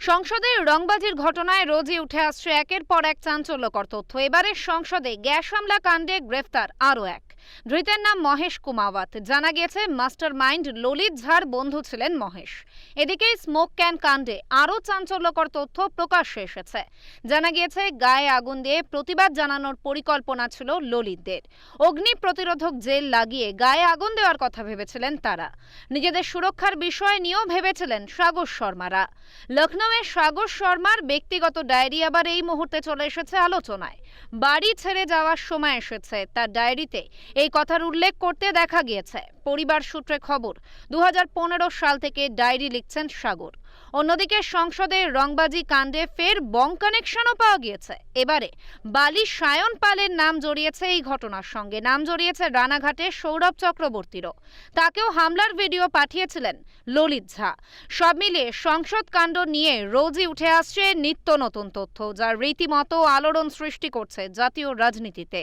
সংসদে রংবাজির ঘটনায় রোজই উঠে আসছে একের পর এক চাঞ্চল্যকর তথ্য। এবারে সংসদে গ্যাস হামলা কাণ্ডে গ্রেফতার আরও এক। ধৃতের নাম মহেশ কুমাওয়াত। জানা গেছে মাস্টার মাইন্ড ললিত ঝাড় বন্ধু ছিলেন মহেশ। এদিকে স্মোক ক্যান কাণ্ডে আরও চাঞ্চল্যকর তথ্য প্রকাশ্যে এসেছে। জানা গিয়েছে, গায়ে আগুন দিয়ে প্রতিবাদ জানানোর পরিকল্পনা ছিল ললিতদের। অগ্নি প্রতিরোধক জেল লাগিয়ে গায়ে আগুন দেওয়ার কথা ভেবেছিলেন তারা। নিজেদের সুরক্ষার বিষয় নিয়েও ভেবেছিলেন সাগর শর্মারা। লখনৌয়ে সাগর শর্মার ব্যক্তিগত ডায়েরি আবার এই মুহূর্তে চলে এসেছে আলোচনায়। বাড়ি ছেড়ে যাওয়ার সময় এসেছে, তার ডায়েরিতে এই কথার উল্লেখ করতে দেখা গিয়েছে। পরিবার সূত্রে খবর, দুহাজার পনেরো সাল থেকে ডায়েরি লিখছেন সাগর। অন্যদিকে সংসদে রংবাজি কাণ্ডে ফের বং কানেকশনও পাওয়া গিয়েছে। এবারে বালি সায়ন পালের নাম জড়িয়েছে এই ঘটনার সঙ্গে। নাম জড়িয়েছে রানাঘাটে সৌরভ চক্রবর্তীরও। তাকেও হামলার ভিডিও পাঠিয়েছিলেন ললিত ঝা। সব মিলিয়ে সংসদ কাণ্ড নিয়ে রোজই উঠে আসছে নিত্য নতুন তথ্য, যা রীতিমতো আলোড়ন সৃষ্টি করছে জাতীয় রাজনীতিতে।